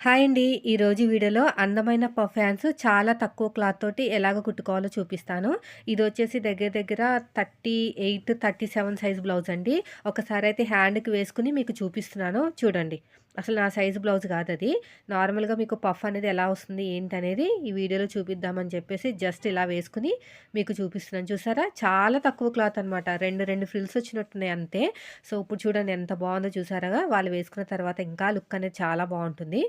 Hi అండి. ఈరోజు వీడియోలో అందమైన పర్ఫ్యాన్స్ చాలా తక్కువ క్లాత్ తోటి ఎలాగ కుట్టుకోవాలో చూపిస్తాను. ఇది వచ్చేసి దగ్గర దగ్గర 38, 37 సైజ్ బ్లౌజ్ అండి. ఒకసారి అయితే హ్యాండ్‌కి వేసుకుని మీకు చూపిస్తున్నాను చూడండి. అసలు నా సైజు బ్లౌజ్ కాదు అది నార్మల్‌గా మీకు పఫ్ అనేది ఎలా వస్తుంది ఏంటనేది ఈ వీడియోలో చూపిద్దామని చెప్పేసి జస్ట్ ఇలా వేసుకుని మీకు చూపిస్తున్నాను. చూసారా? చాలా తక్కువ క్లాత్ అనమాట. 2, 2 ఫ్రిల్స్ వచ్చినట్టున్నాయి అంతే. సో, ఇప్పుడు చూడండి ఎంత బాగుందో చూసారాగా వాళ్ళు వేసుకున్న తర్వాత ఇంకా లుక్ అనేది చాలా బాగుంటుంది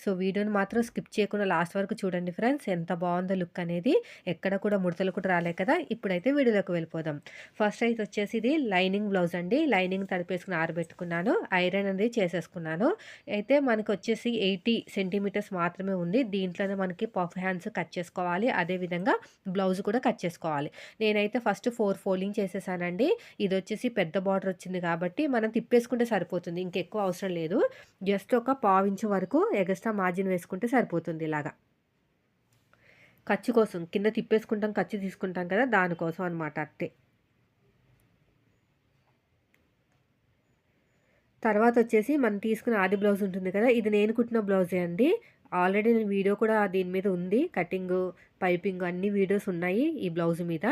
సో, వీడియోని మాత్రం స్కిప్ చేయకుండా లాస్ట్ వరకు చూడండి ఫ్రెండ్స్. ఎంత బాగుందో లుక్ అనేది. ఎక్కడ కూడా ముడతలు కూడా రాలే కదా! ఇప్పుడైతే వీడియోలోకి వెళ్ళిపోదాం. ఫస్ట్ అయితే వచ్చేసి ఇది లైనింగ్ బ్లౌజ్ అండి. లైనింగ్ తడిపేసుకుని ఆరబెట్టుకున్నాను. ఐరన్ అనేది చేసేసుకున్నాను. అయితే మనకొచ్చేసి 80 సెంటీమీటర్స్ మాత్రమే ఉంది. దీంట్లోనే మనకి పఫ్ హ్యాండ్స్ కట్ చేసుకోవాలి. అదేవిధంగా బ్లౌజ్ కూడా కట్ చేసుకోవాలి. నేనైతే ఫస్ట్ ఫోర్ ఫోల్డింగ్ చేసేసానండి. ఇది వచ్చేసి పెద్ద బార్డర్ వచ్చింది కాబట్టి మనం తిప్పేసుకుంటే సరిపోతుంది. ఇంకెక్కువ అవసరం లేదు. జస్ట్ ఒక పావించు వరకు ఎగస్ట్రా మార్జిన్ వేసుకుంటే సరిపోతుంది ఇలాగా. ఖర్చు కోసం కింద తిప్పేసుకుంటాం, ఖర్చు తీసుకుంటాం కదా! దానికోసం అనమాట తర్వాత వచ్చేసి మనం తీసుకున్న ఆది బ్లౌజ్ ఉంటుంది కదా! ఇది నేను కుట్టిన బ్లౌజే అండి. ఆల్రెడీ నేను వీడియో కూడా దీని మీద ఉంది. కటింగు, పైపింగ్ అన్ని వీడియోస్ ఉన్నాయి ఈ బ్లౌజ్ మీద.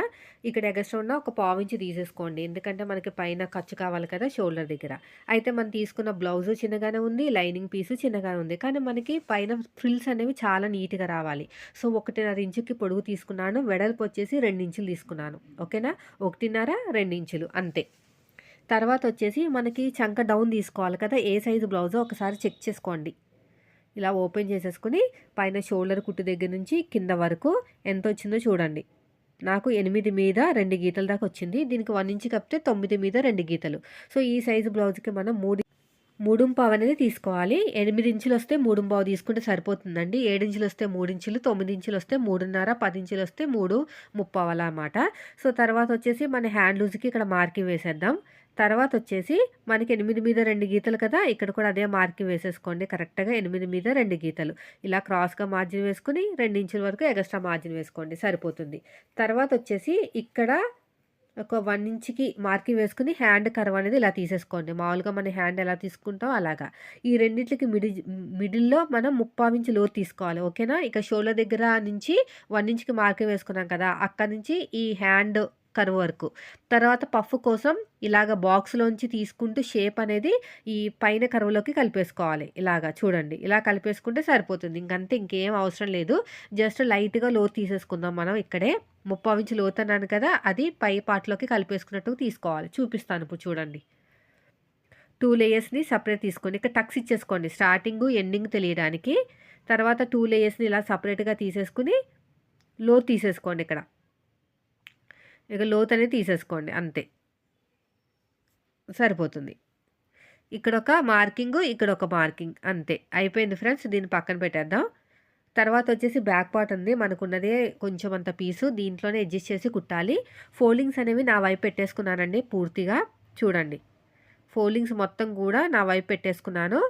ఇక్కడ ఎగస్ట్రా ఉన్న ఒక పావించి తీసేసుకోండి. ఎందుకంటే మనకి పైన ఖర్చు కావాలి కదా! షోల్డర్ దగ్గర. అయితే మనం తీసుకున్న బ్లౌజు చిన్నగానే ఉంది. లైనింగ్ పీసు చిన్నగానే ఉంది. కానీ మనకి పైన ఫ్రిల్స్ అనేవి చాలా నీట్‌గా రావాలి. సో, 1.5 ఇంచుకి పొడుగు తీసుకున్నాను. వెడల్పు వచ్చేసి 2 ఇంచులు తీసుకున్నాను. ఓకేనా? 1.5, 2 ఇంచులు అంతే. తర్వాతొచ్చేసి మనకి చంక డౌన్ తీసుకోవాలి కదా! ఏ సైజు బ్లౌజో ఒకసారి చెక్ చేసుకోండి. ఇలా ఓపెన్ చేసేసుకుని పైన షోల్డర్ కుట్టు దగ్గర నుంచి కింద వరకు ఎంత వచ్చిందో చూడండి. నాకు ఎనిమిది మీద రెండు గీతల దాకా వచ్చింది. దీనికి వన్ ఇంచ్ కప్పితే తొమ్మిది మీద రెండు గీతలు. సో, ఈ సైజు బ్లౌజ్‌కి మనం మూడు మూడుంపావు అనేది తీసుకోవాలి. ఎనిమిది ఇంచులు వస్తే మూడుంపావు తీసుకుంటే సరిపోతుందండి. ఏడించులు వస్తే మూడించులు తొమ్మిది ఇంచులు, 9 ఇంచులొస్తే 3.5, 10 ఇంచులొస్తే 3 ముప్పావు అలా అనమాట. సో, తర్వాతొచ్చేసి మన హ్యాండ్ లూజ్‌కి ఇక్కడ మార్కింగ్ వేసేద్దాం. తర్వాత వచ్చేసి మనకి ఎనిమిది మీద రెండు గీతలు కదా! ఇక్కడ కూడా అదే మార్కింగ్ వేసేసుకోండి. కరెక్ట్‌గా ఎనిమిది మీద రెండు గీతలు. ఇలా క్రాస్‌గా మార్జిన్ వేసుకుని రెండు ఇంచుల వరకు ఎగస్ట్రా మార్జిన్ వేసుకోండి సరిపోతుంది. తర్వాత వచ్చేసి ఇక్కడ ఒక వన్ ఇంచ్‌కి మార్కింగ్ వేసుకుని హ్యాండ్ కర్వ్ అనేది ఇలా తీసేసుకోండి. మామూలుగా మన హ్యాండ్ ఎలా తీసుకుంటాం అలాగా. ఈ రెండింటికి మిడి మిడిల్‌లో మనం ముప్పావు ఇంచు లోతు తీసుకోవాలి. ఓకేనా? ఇక షోల దగ్గర నుంచి వన్ ఇంచ్‌కి మార్కింగ్ వేసుకున్నాం కదా! అక్కడ నుంచి ఈ హ్యాండ్ కరువు వరకు. తర్వాత పఫ్ కోసం ఇలాగ బాక్స్‌లోంచి తీసుకుంటూ షేప్ అనేది ఈ పైన కరువులోకి కలిపేసుకోవాలి. ఇలాగా చూడండి. ఇలా కలిపేసుకుంటే సరిపోతుంది. ఇంకంతే ఇంకేం అవసరం లేదు. జస్ట్ లైట్‌గా లోతు తీసేసుకుందాం మనం ఇక్కడే. ముప్పావు ఇంచు లోతు అన్నాను కదా! అది పై పాటలోకి కలిపేసుకున్నట్టు తీసుకోవాలి. చూపిస్తాను ఇప్పుడు చూడండి. టూ లేయర్స్‌ని సపరేట్ తీసుకోండి. ఇక్కడ టక్స్ ఇచ్చేసుకోండి. స్టార్టింగు, ఎండింగ్ తెలియడానికి. తర్వాత టూ లేయర్స్‌ని ఇలా సపరేట్గా తీసేసుకొని లోతు తీసేసుకోండి ఇక్కడ. ఇక లోతు అనేది తీసేసుకోండి అంతే. సరిపోతుంది. ఇక్కడ ఒక మార్కింగ్ ఇక్కడ ఒక మార్కింగ్ అంతే. అయిపోయింది ఫ్రెండ్స్. దీన్ని పక్కన పెట్టేద్దాం. తర్వాత వచ్చేసి బ్యాక్ పార్ట్ ఉంది. మనకున్నదే కొంచెం అంత పీసు. దీంట్లోనే అడ్జస్ట్ చేసి కుట్టాలి. ఫోల్డింగ్స్ అనేవి నా వైపు పెట్టేసుకున్నానండి పూర్తిగా. చూడండి. ఫోల్డింగ్స్ మొత్తం కూడా నా వైపు పెట్టేసుకున్నాను.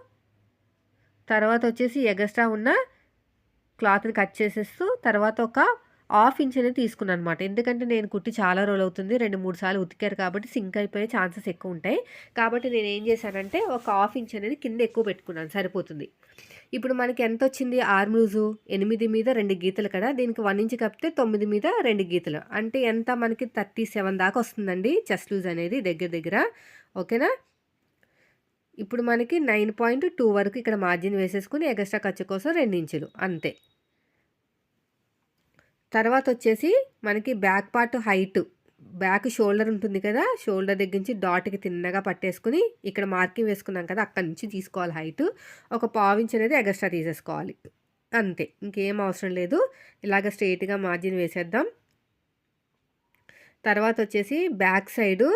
తర్వాత వచ్చేసి ఎగస్ట్రా ఉన్న క్లాత్‌ని కట్ చేసేస్తూ తర్వాత ఒక హాఫ్ ఇంచ్ అనేది తీసుకున్నాననమాట. ఎందుకంటే నేను కుట్టి చాలా రోజులవుతుంది. 2, 3 సార్లు ఉతికారు కాబట్టి సింక్ అయిపోయే ఛాన్సెస్ ఎక్కువ ఉంటాయి కాబట్టి నేను ఏం చేశానంటే ఒక హాఫ్ ఇంచ్ అనేది కింద ఎక్కువ పెట్టుకున్నాను సరిపోతుంది. ఇప్పుడు మనకి ఎంతొచ్చింది ఆర్మ్ లూజు ఎనిమిది మీద రెండు గీతలు కదా! దీనికి వన్ ఇంచ్ కప్పితే తొమ్మిది మీద రెండు గీతలు. అంటే ఎంత మనకి 37 దాకా వస్తుందండి చెస్ట్ లూజ్ అనేది దగ్గర దగ్గర. ఓకేనా? ఇప్పుడు మనకి 9.2 వరకు ఇక్కడ మార్జిన్ వేసేసుకుని ఎగస్ట్రా ఖర్చు కోసం రెండు ఇంచులు అంతే. తర్వాత వచ్చేసి మనకి back part height back shoulder ఉంటుంది కదా! షోల్డర్ దగ్గర నుంచి డాట్‌కి తిన్నగా పట్టేసుకుని ఇక్కడ మార్కింగ్ వేసుకున్నాం కదా! అక్కడి నుంచి తీసుకోవాలి హైట్ ఒక పావించ్ అనేది ఎగస్ట్రా తీసేసుకోవాలి. అంతే. ఇంకేం అవసరం లేదు. ఇలాగ స్ట్రెయిట్‌గా మార్జిన్ వేసేద్దాం. తర్వాత వచ్చేసి బ్యాక్ సైడు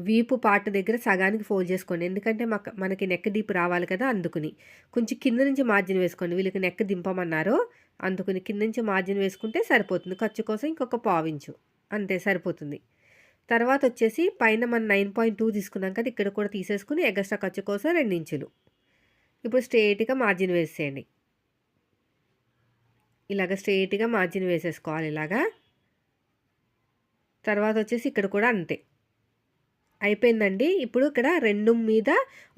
వీపు పార్ట్ దగ్గర సగానికి ఫోల్డ్ చేసుకోండి. ఎందుకంటే మాకు మనకి నెక్ డీప్ రావాలి కదా! అందుకుని. కొంచెం కింద నుంచి మార్జిన్ వేసుకోండి. వీళ్ళకి నెక్ దింపమన్నారు. అందుకుని కింద నుంచి మార్జిన్ వేసుకుంటే సరిపోతుంది. ఖర్చు కోసం ఇంకొక పావించు. అంతే సరిపోతుంది. తర్వాత వచ్చేసి పైన మనం 9.2 తీసుకున్నాం కదా! ఇక్కడ కూడా తీసేసుకుని ఎగస్ట్రా ఖర్చు కోసం రెండు ఇంచులు. ఇప్పుడు స్ట్రెయిట్‌గా మార్జిన్ వేసేయండి. ఇలాగ స్ట్రెయిట్‌గా మార్జిన్ వేసేసుకోవాలి ఇలాగా. తర్వాత వచ్చేసి ఇక్కడ కూడా అంతే. అయిపోయిందండి. ఇప్పుడు ఇక్కడ రెండు మీద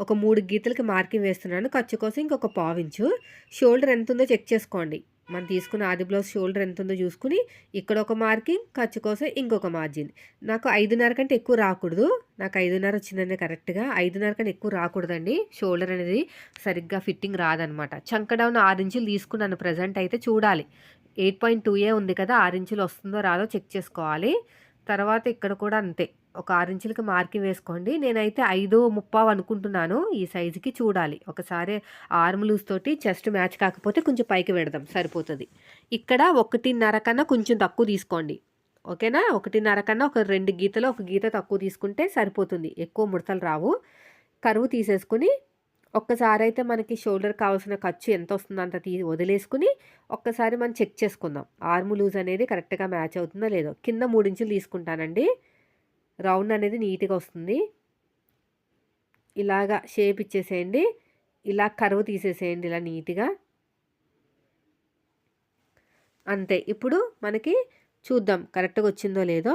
ఒక మూడు గీతలకి మార్కింగ్ వేస్తున్నాను. ఖర్చు కోసం ఇంకొక పావించు షోల్డర్ ఎంత ఉందో చెక్ చేసుకోండి. మనం తీసుకున్న ఆది బ్లౌజ్ షోల్డర్ ఎంత ఉందో చూసుకుని ఇక్కడ ఒక మార్కింగ్ ఖర్చు కోసం ఇంకొక మార్జిన్. నాకు ఐదున్నర కంటే ఎక్కువ రాకూడదు. నాకు ఐదున్నర వచ్చిందండి కరెక్ట్గా. ఐదున్నర కంటే ఎక్కువ రాకూడదండి. షోల్డర్ అనేది సరిగ్గా ఫిట్టింగ్ రాదనమాట. చంక డౌన్ ఆరు ఇంచులు తీసుకున్నాను ప్రజెంట్ అయితే చూడాలి. ఎయిట్ పాయింట్ టూ ఏ ఉంది కదా ఆరు ఇంచులు వస్తుందో రాదో చెక్ చేసుకోవాలి. తర్వాత ఇక్కడ కూడా అంతే. ఒక ఆరు ఇంచులకి మార్కింగ్ వేసుకోండి. నేనైతే ఐదు ముప్పావు అనుకుంటున్నాను. ఈ సైజుకి చూడాలి. ఒకసారి ఆర్మ్ లూజ్ తోటి చెస్ట్ మ్యాచ్ కాకపోతే కొంచెం పైకి పెడదాం. సరిపోతుంది. ఇక్కడ ఒకటిన్నర కన్నా కొంచెం తక్కువ తీసుకోండి. ఓకేనా? ఒకటిన్నర కన్నా ఒక రెండు గీతలు ఒక గీత తక్కువ తీసుకుంటే సరిపోతుంది. ఎక్కువ ముడతలు రావు. కరువు తీసేసుకుని ఒక్కసారి అయితే మనకి షోల్డర్ కావాల్సిన ఖర్చు ఎంత వస్తుందో అంత తీ వదిలేసుకుని ఒక్కసారి మనం చెక్ చేసుకుందాం. ఆర్మ్ లూజ్ అనేది కరెక్ట్గా మ్యాచ్ అవుతుందో లేదో. కింద మూడించులు తీసుకుంటానండి. రౌండ్ అనేది నీట్గా వస్తుంది. ఇలాగా షేప్ ఇచ్చేసేయండి. ఇలా కరువు తీసేసేయండి ఇలా నీట్గా. అంతే. ఇప్పుడు మనకి చూద్దాం కరెక్ట్గా వచ్చిందో లేదో.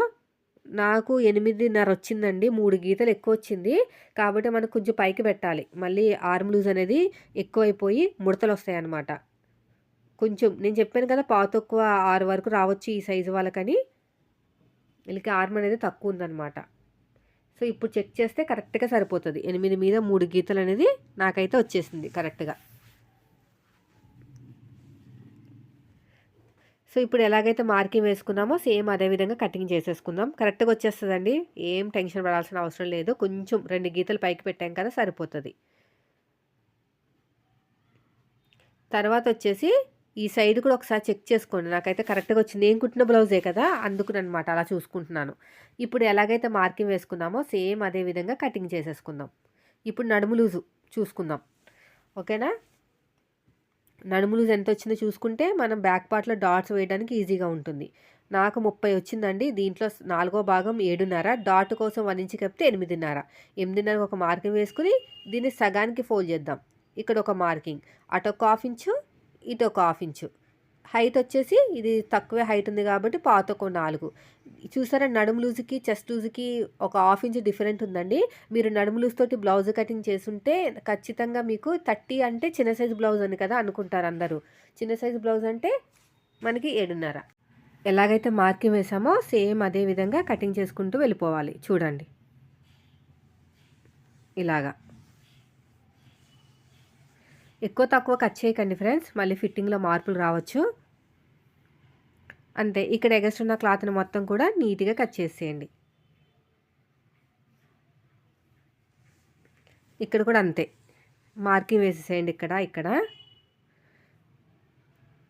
నాకు ఎనిమిదిన్నర వచ్చిందండి. మూడు గీతలు ఎక్కువ వచ్చింది. కాబట్టి మనకు కొంచెం పైకి పెట్టాలి. మళ్ళీ ఆర్మ్ లూజ్ అనేది ఎక్కువైపోయి ముడతలు వస్తాయి అన్నమాట. కొంచెం నేను చెప్పాను కదా పాత ఎక్కువ ఆరు వరకు రావచ్చు ఈ సైజు వాళ్ళకని. వీళ్ళకి ఆర్మ్ అనేది తక్కువ ఉందన్నమాట. సో ఇప్పుడు చెక్ చేస్తే కరెక్ట్గా సరిపోతుంది. ఎనిమిది మీద మూడు గీతలు అనేది నాకైతే వచ్చేసింది కరెక్ట్గా. సో ఇప్పుడు ఎలాగైతే మార్కింగ్ వేసుకున్నామో సేమ్ అదే విధంగా కటింగ్ చేసేసుకుందాం. కరెక్ట్గా వచ్చేస్తుందండి. ఏం టెన్షన్ పడాల్సిన అవసరం లేదు. కొంచెం రెండు గీతలు పైకి పెట్టాం కదా సరిపోతుంది. తర్వాత వచ్చేసి ఈ సైడ్ కూడా ఒకసారి చెక్ చేసుకోండి. నాకైతే కరెక్ట్గా వచ్చింది. ఏం కుట్టిన బ్లౌజే కదా? అందుకునమాట అలా చూసుకుంటున్నాను. ఇప్పుడు ఎలాగైతే మార్కింగ్ వేసుకున్నామో సేమ్ అదే విధంగా కటింగ్ చేసేసుకుందాం. ఇప్పుడు నడుము లూజు చూసుకుందాం. ఓకేనా? నడుము లూజ్ ఎంత వచ్చిందో చూసుకుంటే మనం బ్యాక్ పార్ట్లో డాట్స్ వేయడానికి ఈజీగా ఉంటుంది. నాకు ముప్పై వచ్చిందండి. దీంట్లో నాలుగో భాగం ఏడున్నర. డాట్ కోసం వన్ ఇంచ్ కప్పితే ఎనిమిదిన్నర. ఎనిమిదిన్నర ఒక మార్కింగ్ వేసుకుని దీన్ని సగానికి ఫోల్డ్ చేద్దాం. ఇక్కడ ఒక మార్కింగ్. అటు ఒక హాఫ్ ఇంచు ఇటు ఒక హాఫ్ ఇంచు. హైట్ వచ్చేసి ఇది తక్కువే హైట్ ఉంది కాబట్టి పాత ఒక నాలుగు. చూసారా నడుము లూజుకి చెస్ట్ లూజుకి ఒక హాఫ్ ఇంచ్ డిఫరెంట్ ఉందండి. మీరు నడుము లూజ్ తోటి బ్లౌజ్ కటింగ్ చేసుంటే ఖచ్చితంగా మీకు థర్టీ అంటే చిన్న సైజ్ బ్లౌజ్ అని కదా అనుకుంటారు అందరూ. చిన్న సైజు బ్లౌజ్ అంటే మనకి ఏడున్నర. ఎలాగైతే మార్కింగ్ వేసామో సేమ్ అదే విధంగా కటింగ్ చేసుకుంటూ వెళ్ళిపోవాలి. చూడండి. ఇలాగా. ఎక్కువ తక్కువ కట్ చేయకండి ఫ్రెండ్స్. మళ్ళీ ఫిట్టింగ్లో మార్పులు రావచ్చు. అంతే ఇక్కడ ఎగస్ట్రున్న క్లాత్ని మొత్తం కూడా నీట్గా కట్ చేసేయండి. ఇక్కడ కూడా అంతే. మార్కింగ్ వేసేసేయండి ఇక్కడ ఇక్కడ.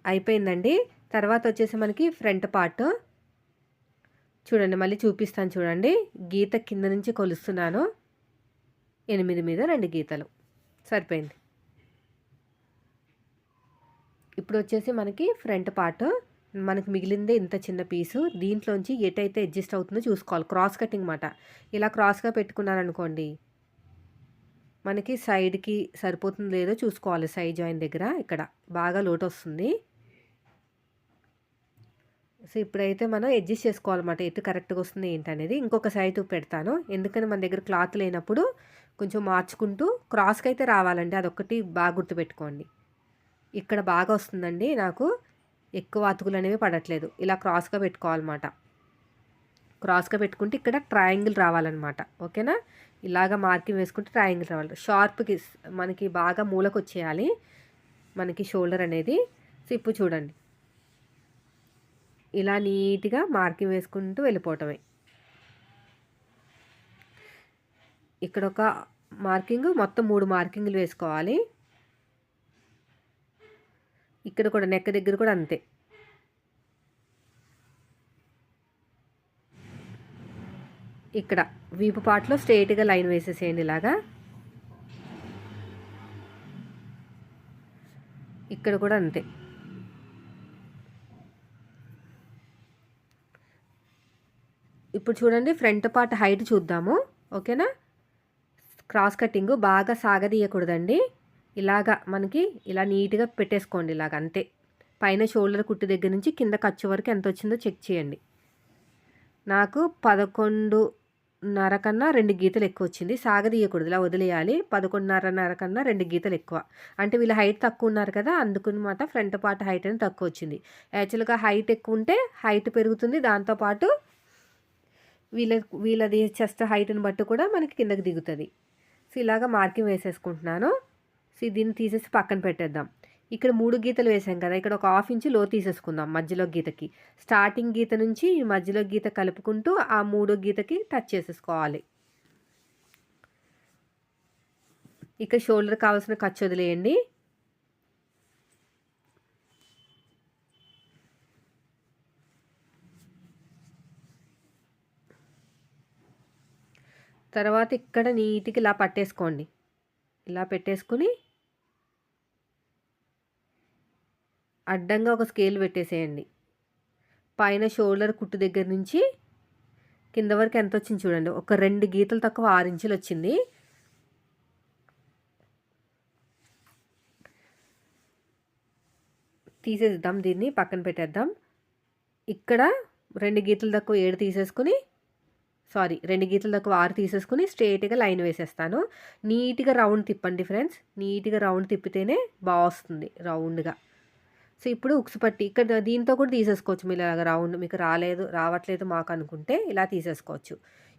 అయిపోయిందండి. తర్వాత వచ్చేసి మనకి ఫ్రంట్ పార్ట్. చూడండి మళ్ళీ చూపిస్తాను చూడండి. గీత కింద నుంచి కొలుస్తున్నాను. ఎనిమిది మీద రెండు గీతలు. సరిపోయింది. ఇప్పుడు వచ్చేసి మనకి ఫ్రంట్ పార్ట్. మనకి మిగిలిందే ఇంత చిన్న పీసు. దీంట్లోంచి ఎటైతే అడ్జస్ట్ అవుతుందో చూసుకోవాలి. క్రాస్ కటింగ్ మాట. ఇలా క్రాస్గా పెట్టుకున్నారనుకోండి. మనకి సైడ్కి సరిపోతుంది లేదో చూసుకోవాలి. సైడ్ జాయిన్ దగ్గర. ఇక్కడ బాగా లోటు వస్తుంది సో ఇప్పుడైతే మనం అడ్జస్ట్ చేసుకోవాలన్నమాట ఎటు కరెక్ట్గా వస్తుంది ఏంటనేది ఇంకొక సైడ్ పెడతాను ఎందుకని మన దగ్గర క్లాత్ లేనప్పుడు కొంచెం మార్చుకుంటూ క్రాస్కి అయితే రావాలండి. అదొకటి బాగా గుర్తుపెట్టుకోండి. ఇక్కడ బాగా వస్తుందండి. నాకు ఎక్కువ అతుకులు అనేవి పడట్లేదు. ఇలా క్రాస్గా పెట్టుకోవాలన్నమాట. క్రాస్గా పెట్టుకుంటే ఇక్కడ ట్రయాంగిల్ రావాలన్నమాట. ఓకేనా? ఇలాగ మార్కింగ్ వేసుకుంటే ట్రయాంగిల్ రావాలి. షార్ప్కి మనకి బాగా మూలకు వచ్చేయాలి మనకి షోల్డర్ అనేది. సో ఇప్పుడు చూడండి. ఇలా నీట్గా మార్కింగ్ వేసుకుంటూ వెళ్ళిపోవటమే. ఇక్కడ ఒక మార్కింగ్ మొత్తం మూడు మార్కింగ్లు వేసుకోవాలి. ఇక్కడ కూడా నెక్క దగ్గర కూడా అంతే. ఇక్కడ వీపు పాటలో స్ట్రైట్గా లైన్ వేసేసేయండి ఇలాగా. ఇక్కడ కూడా అంతే. ఇప్పుడు చూడండి ఫ్రంట్ పార్ట్ హైట్ చూద్దాము. ఓకేనా? క్రాస్ కటింగ్ బాగా సాగదీయకూడదండి. ఇలాగా మనకి ఇలా నీట్గా పెట్టేసుకోండి ఇలాగ అంతే. పైన షోల్డర్ కుట్టు దగ్గర నుంచి కింద ఖర్చు వరకు ఎంత వచ్చిందో చెక్ చేయండి. నాకు పదకొండున్నర కన్నా రెండు గీతలు ఎక్కువ వచ్చింది. సాగదీయకూడదు. ఇలా వదిలేయాలి. పదకొండున్నరన్నర కన్నా రెండు గీతలు ఎక్కువ. అంటే వీళ్ళ హైట్ తక్కువ ఉన్నారు కదా అందుకనమాట ఫ్రంట్ పార్ట్ హైట్ అనేది తక్కువ వచ్చింది. యాక్చువల్గా హైట్ ఎక్కువ ఉంటే హైట్ పెరుగుతుంది. దాంతోపాటు వీళ్ళ వీళ్ళది చెస్ట్ హైట్ని బట్టి కూడా మనకి కిందకి దిగుతుంది. సో ఇలాగ మార్కింగ్ వేసేసుకుంటున్నాను. సో దీన్ని తీసేసి పక్కన పెట్టేద్దాం. ఇక్కడ మూడు గీతలు వేసాం కదా ఇక్కడ ఒక హాఫ్ ఇంచ్లో తీసేసుకుందాం మధ్యలో గీతకి. స్టార్టింగ్ గీత నుంచి మధ్యలో గీత కలుపుకుంటూ ఆ మూడో గీతకి టచ్ చేసేసుకోవాలి. ఇక్కడ షోల్డర్ కావాల్సిన ఖర్చు వదిలేయండి. తర్వాత ఇక్కడ నీట్గా ఇలా పట్టేసుకోండి. ఇలా పెట్టేసుకుని అడ్డంగా ఒక స్కేల్ పెట్టేసేయండి. పైన షోల్డర్ కుట్టు దగ్గర నుంచి కింద వరకు ఎంత వచ్చింది చూడండి. ఒక రెండు గీతలు తక్కువ ఆరు ఇంచులు వచ్చింది. తీసేద్దాం దీన్ని పక్కన పెట్టేద్దాం. ఇక్కడ రెండు గీతలు తక్కువ ఏడు తీసేసుకుని సారీ రెండు గీతలు తక్కువ ఆరు తీసేసుకుని స్ట్రేట్గా లైన్ వేసేస్తాను. నీట్గా రౌండ్ తిప్పండి ఫ్రెండ్స్ నీట్గా రౌండ్ తిప్పితేనే బాగా వస్తుంది రౌండ్గా సో ఇప్పుడు ఉక్స్ పట్టి ఇక్కడ దీంతో కూడా తీసేసుకోవచ్చు. మీరు ఇలాగ రౌండ్ మీకు రాలేదు రావట్లేదు మాకు అనుకుంటే ఇలా తీసేసుకోవచ్చు.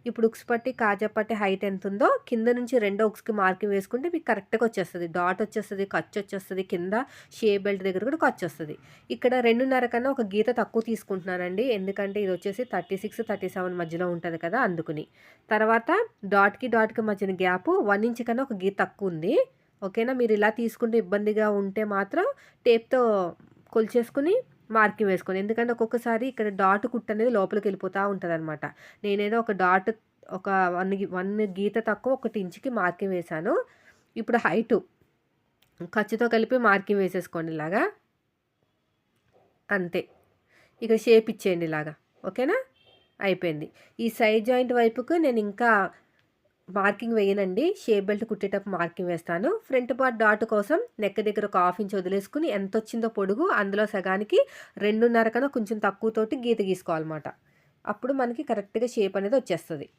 ఇప్పుడు ఉక్స్ పట్టి కాజా పట్టి హైట్ ఎంత ఉందో కింద నుంచి రెండో ఉక్స్కి మార్కింగ్ వేసుకుంటే మీకు కరెక్ట్గా వచ్చేస్తుంది. డాట్ వచ్చేస్తుంది ఖర్చు వచ్చేస్తుంది కింద షే బెల్ట్ దగ్గర కూడా ఖర్చు వస్తుంది. ఇక్కడ రెండున్నర కన్నా ఒక గీత తక్కువ తీసుకుంటున్నానండి. ఎందుకంటే ఇది వచ్చేసి థర్టీ సిక్స్ థర్టీ సెవెన్ మధ్యలో ఉంటుంది కదా అందుకుని. తర్వాత డాట్కి డాట్కి మధ్యన గ్యాప్ వన్ ఇంచ్ కన్నా ఒక గీత తక్కువ ఉంది. ఓకేనా? మీరు ఇలా తీసుకుంటే ఇబ్బందిగా ఉంటే మాత్రం టేప్తో కొలిచేసుకుని మార్కింగ్ వేసుకోండి ఎందుకంటే ఒక్కొక్కసారి ఇక్కడ డాట్ కుట్ అనేది లోపలికి వెళ్ళిపోతూ ఉంటుంది అనమాట నేనేదో ఒక డాట్ ఒక వన్ వన్ గీత తక్కువ ఒకటి ఇంచుకి మార్కింగ్ వేశాను. ఇప్పుడు హైటు ఖర్చుతో కలిపి మార్కింగ్ వేసేసుకోండి ఇలాగా. అంతే. ఇక్కడ షేప్ ఇచ్చేయండి ఇలాగా. ఓకేనా? అయిపోయింది. ఈ సైడ్ జాయింట్ వైపుకు నేను ఇంకా మార్కింగ్ వేయనండి. షేప్ బెల్ట్ కుట్టేటప్పుడు మార్కింగ్ వేస్తాను. ఫ్రంట్ పార్ట్ డాట్ కోసం నెక్ దగ్గర ఒక హాఫ్ ఇంచ్ వదిలేసుకుని ఎంత వచ్చిందో పొడుగు అందులో సగానికి రెండున్నర కన్నా కొంచెం తక్కువతోటి గీత గీసుకోవాలన్నమాట. అప్పుడు మనకి కరెక్ట్గా షేప్ అనేది వచ్చేస్తుంది.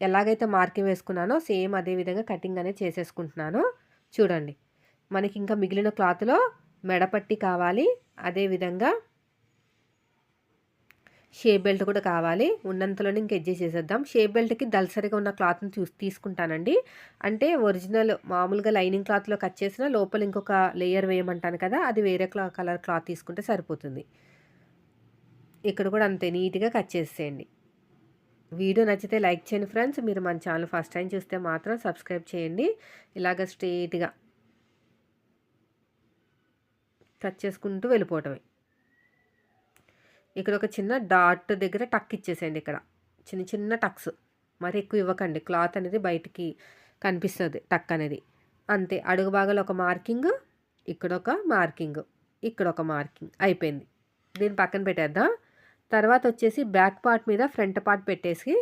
ఎలాగైతే మార్కింగ్ వేసుకున్నానో సేమ్ అదే విధంగా కటింగ్ అనేది చేసేసుకుంటున్నాను. చూడండి. మనకి ఇంకా మిగిలిన క్లాత్లో మెడపట్టి కావాలి. అదేవిధంగా షేప్ బెల్ట్ కూడా కావాలి. ఉన్నంతలోనే ఇంక ఎడ్జెస్ చేసేద్దాం. షేప్ బెల్ట్కి దల్సరిగా ఉన్న క్లాత్ని చూసి తీసుకుంటానండి. అంటే ఒరిజినల్ మామూలుగా లైనింగ్ క్లాత్లో కట్ చేసిన లోపల ఇంకొక లేయర్ వేయమంటాను కదా అది వేరే క్లా కలర్ క్లాత్ తీసుకుంటే సరిపోతుంది. ఇక్కడ కూడా అంతే నీట్గా కట్ చేసేయండి. వీడియో నచ్చితే లైక్ చేయండి ఫ్రెండ్స్. మీరు మన ఛానల్ ఫస్ట్ టైం చూస్తే మాత్రం సబ్స్క్రైబ్ చేయండి. ఇలాగ స్ట్రేట్గా కట్ చేసుకుంటూ వెళ్ళిపోవటమే. ఇక్కడ ఒక చిన్న డాట్ దగ్గర టక్ ఇచ్చేసేయండి ఇక్కడ. చిన్న చిన్న టక్స్. మరి ఎక్కువ ఇవ్వకండి. క్లాత్ అనేది బయటికి కనిపిస్తుంది టక్ అనేది. అంతే. అడుగు భాగంలో ఒక మార్కింగ్ ఇక్కడ ఒక మార్కింగ్ ఇక్కడ ఒక మార్కింగ్. అయిపోయింది. దీన్ని పక్కన పెట్టేద్దాం. తర్వాత వచ్చేసి బ్యాక్ పార్ట్ మీద ఫ్రంట్ పార్ట్ పెట్టేసి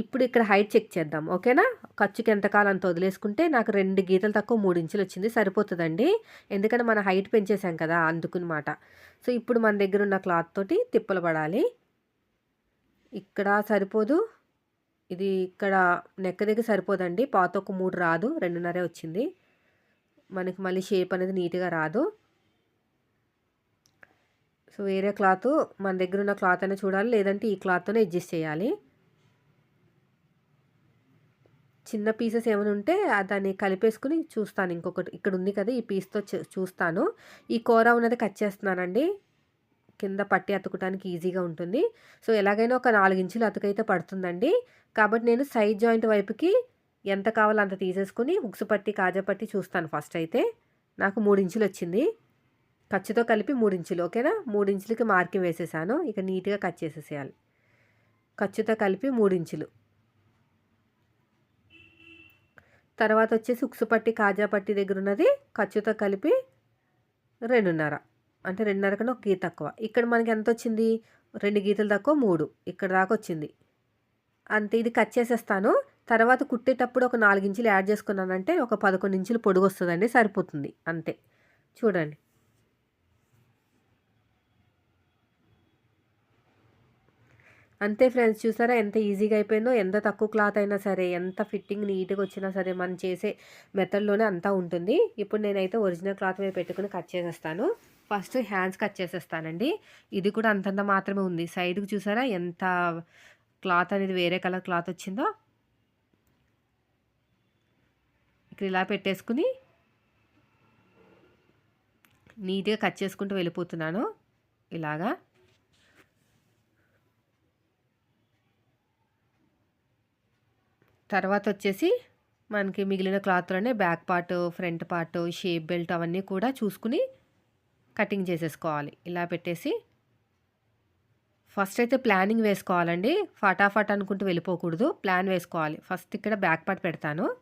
ఇప్పుడు ఇక్కడ హైట్ చెక్ చేద్దాం ఓకేనా ఖర్చుకి ఎంతకాలం అంత వదిలేసుకుంటే నాకు రెండు గీతలు తక్కువ మూడు ఇంచులు వచ్చింది సరిపోతుందండి. ఎందుకంటే మన హైట్ పెంచేసాం కదా అందుకునమాట సో ఇప్పుడు మన దగ్గర ఉన్న క్లాత్ తోటి తిప్పలు పడాలి. ఇక్కడ సరిపోదు. ఇది ఇక్కడ నెక్క దగ్గర సరిపోదండి. పాత ఒక మూడు రాదు రెండున్నరే వచ్చింది. మనకి మళ్ళీ షేప్ అనేది నీట్గా రాదు. సో వేరే క్లాత్ మన దగ్గర ఉన్న క్లాత్ అయినా చూడాలి లేదంటే ఈ క్లాత్తోనే అడ్జస్ట్ చేయాలి. చిన్న పీసెస్ ఏమైనా ఉంటే దాన్ని కలిపేసుకుని చూస్తాను. ఇంకొకటి ఇక్కడ ఉంది కదా ఈ పీస్తో చూస్తాను. ఈ కూర ఉన్నది కట్ చేస్తున్నానండి. కింద పట్టి అతుకటానికి ఈజీగా ఉంటుంది. సో ఎలాగైనా ఒక నాలుగు ఇంచులు అతుకైతే పడుతుందండి. కాబట్టి నేను సైడ్ జాయింట్ వైపుకి ఎంత కావాలో అంత తీసేసుకుని ఉక్సు పట్టి కాజా పట్టి చూస్తాను ఫస్ట్ అయితే. నాకు మూడు ఇంచులు వచ్చింది. ఖర్చుతో కలిపి మూడు ఇంచులు ఓకేనా? మూడు ఇంచులకి మార్కింగ్ వేసేసాను. ఇక నీట్గా కట్ చేసేసేయాలి. ఖర్చుతో కలిపి మూడు ఇంచులు తర్వాత వచ్చేసి ఉక్సుపట్టి కాజాపట్టి దగ్గర ఉన్నది ఖర్చుతో కలిపి రెండున్నర. అంటే రెండున్నర కన్నా ఒక గీత తక్కువ. ఇక్కడ మనకి ఎంత వచ్చింది? రెండు గీతలు తక్కువ మూడు. ఇక్కడ దాకా వచ్చింది. అంతే ఇది కట్ చేసేస్తాను. తర్వాత కుట్టేటప్పుడు ఒక నాలుగు ఇంచులు యాడ్ చేసుకున్నానంటే ఒక పదకొండు ఇంచులు పొడుగు వస్తుందండి సరిపోతుంది. అంతే. చూడండి. అంతే ఫ్రెండ్స్ చూసారా ఎంత ఈజీగా అయిపోయిందో ఎంత తక్కువ క్లాత్ అయినా సరే ఎంత ఫిట్టింగ్ నీట్గా వచ్చినా సరే మనం చేసే మెథడ్లోనే అంతా ఉంటుంది. ఇప్పుడు నేనైతే ఒరిజినల్ క్లాత్ మీద పెట్టుకుని కట్ చేసేస్తాను. ఫస్ట్ హ్యాండ్స్ కట్ చేసేస్తానండి. ఇది కూడా అంతంత మాత్రమే ఉంది. సైడ్కి చూసారా ఎంత క్లాత్ అనేది వేరే కలర్ క్లాత్ వచ్చిందో. ఇక్కడ ఇలా పెట్టేసుకుని నీట్గా కట్ చేసుకుంటూ వెళ్ళిపోతున్నాను. ఇలాగా. తర్వాత వచ్చేసి మనకి మిగిలిన క్లాత్లోనే back part front part shape belt అవన్నీ కూడా చూసుకుని కటింగ్ చేసేసుకోవాలి. ఇలా పెట్టేసి ఫస్ట్ అయితే ప్లానింగ్ వేసుకోవాలండి. ఫటాఫట్ అనుకుంటూ వెళ్ళిపోకూడదు. ప్లాన్ వేసుకోవాలి. ఫస్ట్ ఇక్కడ బ్యాక్ పార్ట్ పెడతాను.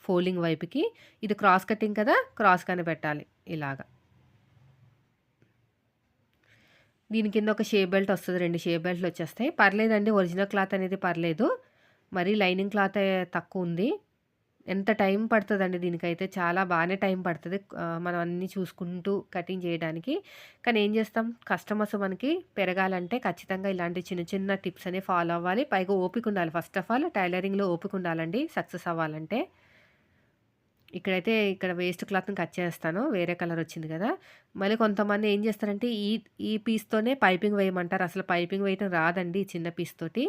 ఫోల్డింగ్ వైపుకి. ఇది క్రాస్ కటింగ్ కదా? క్రాస్ కానీ పెట్టాలి. ఇలాగా. దీని కింద ఒక షేప్ బెల్ట్ వస్తుంది. రెండు షేప్ బెల్ట్లు వచ్చేస్తాయి. పర్లేదండి. ఒరిజినల్ క్లాత్ అనేది పర్లేదు. మరి లైనింగ్ క్లాత్ తక్కువ ఉంది ఎంత టైం పడుతుందండి దీనికైతే? చాలా బాగానే టైం పడుతుంది. మనం అన్నీ చూసుకుంటూ కటింగ్ చేయడానికి. కానీ ఏం చేస్తాం? కస్టమర్స్ మనకి పెరగాలంటే ఖచ్చితంగా ఇలాంటి చిన్న చిన్న టిప్స్ అనేవి ఫాలో అవ్వాలి. పైగా ఓపిక ఉండాలి. ఫస్ట్ ఆఫ్ ఆల్ టైలరింగ్లో ఓపిక ఉండాలండి. సక్సెస్ అవ్వాలంటే. ఇక్కడైతే ఇక్కడ వేస్ట్ క్లాత్ని కట్ చేస్తాను. వేరే కలర్ వచ్చింది కదా. మళ్ళీ కొంతమంది ఏం చేస్తారంటే ఈ ఈ పీస్తోనే పైపింగ్ వేయమంటారు. అసలు పైపింగ్ వేయటం రాదండి చిన్న పీస్ తోటి.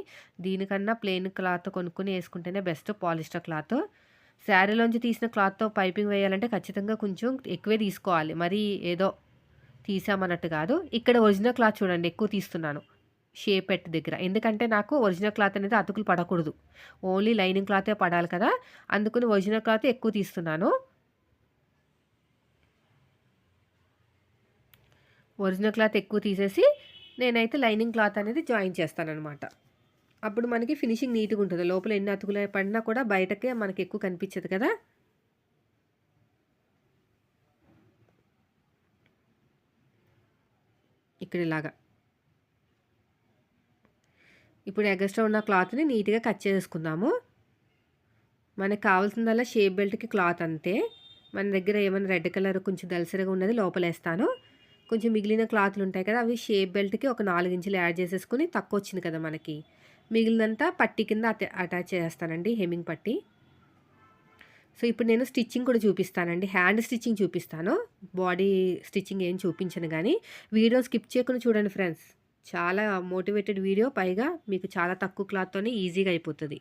దీనికన్నా ప్లెయిన్ క్లాత్ కొనుక్కొని వేసుకుంటేనే బెస్ట్ పాలిస్టర్ క్లాత్. శారీలోంచి తీసిన క్లాత్తో పైపింగ్ వేయాలంటే ఖచ్చితంగా కొంచెం ఎక్కువే తీసుకోవాలి. మరి ఏదో తీసామన్నట్టు కాదు. ఇక్కడ ఒరిజినల్ క్లాత్ చూడండి ఎక్కువ తీస్తున్నాను. షేప్ పెట్ దగ్గర. ఎందుకంటే నాకు ఒరిజినల్ క్లాత్ అనేది అతుకులు పడకూడదు. ఓన్లీ లైనింగ్ క్లాతే పడాలి కదా. అందుకని ఒరిజినల్ క్లాత్ ఎక్కువ తీస్తున్నాను. ఒరిజినల్ క్లాత్ ఎక్కువ తీసేసి నేనైతే లైనింగ్ క్లాత్ అనేది జాయిన్ చేస్తానమాట అప్పుడు మనకి ఫినిషింగ్ నీట్గా ఉంటుంది. లోపల ఎన్ని అతుకులు పడినా కూడా బయటకే మనకి ఎక్కువ కనిపించదు కదా. ఇక్కడ ఇలాగా. ఇప్పుడు ఎగస్ట్రా ఉన్న క్లాత్ని నీట్గా కట్ చేసుకుందాము. మనకు కావాల్సిందల్లా షేప్ బెల్ట్కి క్లాత్ అంతే. మన దగ్గర ఏమైనా రెడ్ కలర్ కొంచెం దలసరిగా ఉన్నది లోపలేస్తాను. కొంచెం మిగిలిన క్లాత్లు ఉంటాయి కదా అవి షేప్ బెల్ట్కి ఒక నాలుగు ఇంచులు యాడ్ చేసేసుకుని తక్కువ వచ్చింది కదా మనకి. మిగిలినంతా పట్టి కింద అటాచ్ చేస్తానండి హెమింగ్ పట్టి. సో ఇప్పుడు నేను స్టిచ్చింగ్ కూడా చూపిస్తానండి. హ్యాండ్ స్టిచ్చింగ్ చూపిస్తాను. బాడీ స్టిచ్చింగ్ ఏం చూపించను కానీ వీడియో స్కిప్ చేయకుండా చూడండి ఫ్రెండ్స్. చాలా మోటివేటెడ్ వీడియో. పైగా మీకు చాలా తక్కువ క్లాత్తోనే ఈజీగా అయిపోతుంది.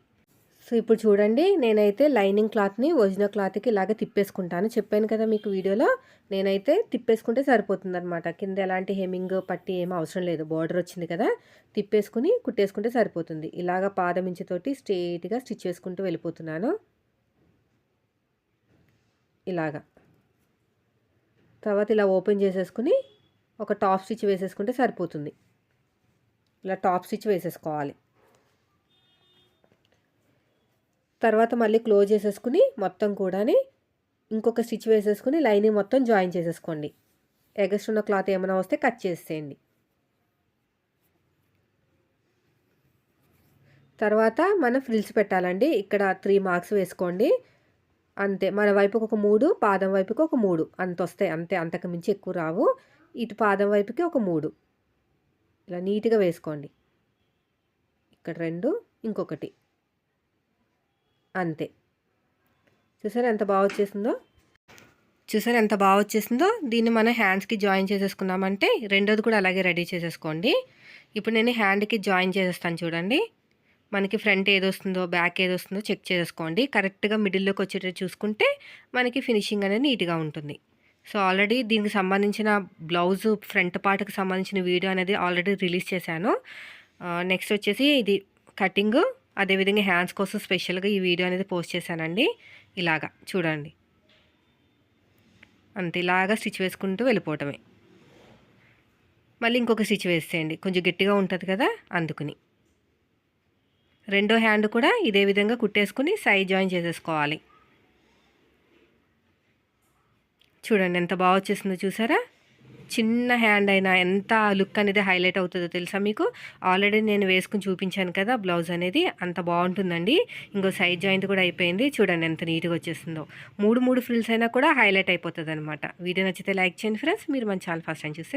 సో ఇప్పుడు చూడండి నేనైతే లైనింగ్ క్లాత్ని ఒరిజినల్ క్లాత్కి ఇలాగ తిప్పేసుకుంటాను. చెప్పాను కదా మీకు వీడియోలో నేనైతే తిప్పేసుకుంటే సరిపోతుంది అనమాట కింద ఎలాంటి హెమింగ్ పట్టి ఏమీ అవసరం లేదు. బార్డర్ వచ్చింది కదా తిప్పేసుకుని కుట్టేసుకుంటే సరిపోతుంది. ఇలాగ పాదమించితోటి స్ట్రేట్గా స్టిచ్ చేసుకుంటూ వెళ్ళిపోతున్నాను. ఇలాగా. తర్వాత ఇలా ఓపెన్ చేసేసుకుని ఒక టాప్ స్టిచ్ వేసేసుకుంటే సరిపోతుంది. ఇలా టాప్ స్టిచ్ వేసేసుకోవాలి. తర్వాత మళ్ళీ క్లోజ్ చేసేసుకుని మొత్తం కూడాని ఇంకొక స్టిచ్ వేసేసుకుని లైనింగ్ మొత్తం జాయిన్ చేసేసుకోండి. ఎగస్ట్ ఉన్న క్లాత్ ఏమైనా వస్తే కట్ చేసేయండి. తర్వాత మనం ఫ్రిల్స్ పెట్టాలండి. ఇక్కడ త్రీ మార్క్స్ వేసుకోండి. అంతే మన వైపుకి ఒక మూడు పాదం వైపుకి ఒక మూడు. అంత వస్తాయి అంతే అంతకు మించి ఎక్కువ రావు. ఇటు పాదం వైపుకి ఒక మూడు. ఇలా నీట్గా వేసుకోండి. ఇక్కడ రెండు ఇంకొకటి. అంతే. చూసారా ఎంత బాగా వచ్చేసిందో? చూసారు ఎంత బాగా వచ్చేసిందో? దీన్ని మనం హ్యాండ్స్కి జాయిన్ చేసేసుకున్నామంటే రెండోది కూడా అలాగే రెడీ చేసేసుకోండి. ఇప్పుడు నేను హ్యాండ్కి జాయిన్ చేసేస్తాను చూడండి. మనకి ఫ్రంట్ ఏది వస్తుందో బ్యాక్ ఏది వస్తుందో చెక్ చేసుకోండి కరెక్ట్గా మిడిల్లోకి వచ్చేటట్టు చూసుకుంటే మనకి ఫినిషింగ్ అనేది నీట్గా ఉంటుంది. సో ఆల్రెడీ దీనికి సంబంధించిన బ్లౌజ్ ఫ్రంట్ పార్ట్కి సంబంధించిన వీడియో అనేది ఆల్రెడీ రిలీజ్ చేశాను. నెక్స్ట్ వచ్చేసి ఇది కటింగ్ అదేవిధంగా హ్యాండ్స్ కోసం స్పెషల్గా ఈ వీడియో అనేది పోస్ట్ చేశానండి. ఇలాగా చూడండి. అంతే ఇలాగా స్టిచ్ వేసుకుంటూ వెళ్ళిపోవటమే. మళ్ళీ ఇంకొక స్టిచ్ వేసేయండి. కొంచెం గట్టిగా ఉంటుంది కదా అందుకుని. రెండో హ్యాండ్ కూడా ఇదే విధంగా కుట్టేసుకుని సైడ్ జాయిన్ చేసేసుకోవాలి. చూడండి ఎంత బాగా వచ్చేసిందో చూసారా? చిన్న హ్యాండ్ అయినా ఎంత లుక్ అనేది హైలైట్ అవుతుందో తెలుసా మీకు? ఆల్రెడీ నేను వేసుకుని చూపించాను కదా బ్లౌజ్ అనేది అంత బాగుంటుందండి. ఇంకో సైడ్ జాయింట్ కూడా అయిపోయింది. చూడండి ఎంత నీట్గా వచ్చేసిందో మూడు మూడు ఫ్రిల్స్ అయినా కూడా హైలైట్ అయిపోతుంది అనమాట వీడియో నచ్చితే లైక్ చేయండి ఫ్రెండ్స్. మీరు మన ఛానల్ ఫస్ట్ టైం చూస్తే